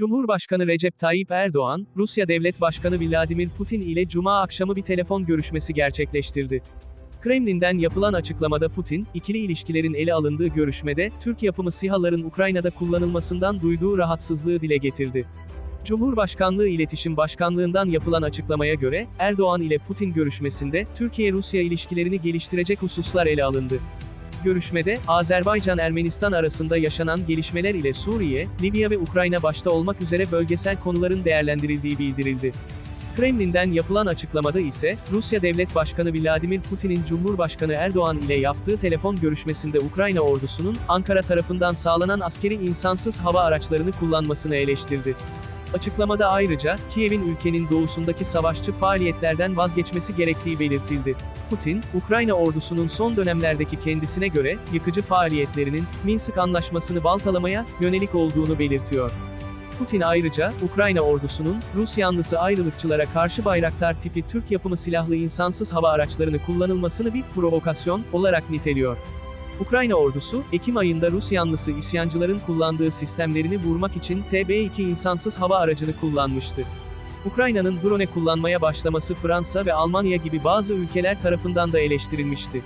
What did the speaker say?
Cumhurbaşkanı Recep Tayyip Erdoğan, Rusya Devlet Başkanı Vladimir Putin ile Cuma akşamı bir telefon görüşmesi gerçekleştirdi. Kremlin'den yapılan açıklamada Putin, ikili ilişkilerin ele alındığı görüşmede, Türk yapımı SİHA'ların Ukrayna'da kullanılmasından duyduğu rahatsızlığı dile getirdi. Cumhurbaşkanlığı İletişim Başkanlığından yapılan açıklamaya göre, Erdoğan ile Putin görüşmesinde, Türkiye-Rusya ilişkilerini geliştirecek hususlar ele alındı. Görüşmede, Azerbaycan-Ermenistan arasında yaşanan gelişmeler ile Suriye, Libya ve Ukrayna başta olmak üzere bölgesel konuların değerlendirildiği bildirildi. Kremlin'den yapılan açıklamada ise, Rusya Devlet Başkanı Vladimir Putin'in Cumhurbaşkanı Erdoğan ile yaptığı telefon görüşmesinde Ukrayna ordusunun, Ankara tarafından sağlanan askeri insansız hava araçlarını kullanmasını eleştirdi. Açıklamada ayrıca, Kiev'in ülkenin doğusundaki savaşçı faaliyetlerden vazgeçmesi gerektiği belirtildi. Putin, Ukrayna ordusunun son dönemlerdeki kendisine göre, yıkıcı faaliyetlerinin, Minsk anlaşmasını baltalamaya, yönelik olduğunu belirtiyor. Putin ayrıca, Ukrayna ordusunun, Rus yanlısı ayrılıkçılara karşı Bayraktar tipi Türk yapımı silahlı insansız hava araçlarını kullanılmasını bir provokasyon olarak niteliyor. Ukrayna ordusu, Ekim ayında Rus yanlısı isyancıların kullandığı sistemlerini vurmak için TB2 insansız hava aracını kullanmıştı. Ukrayna'nın drone kullanmaya başlaması Fransa ve Almanya gibi bazı ülkeler tarafından da eleştirilmişti.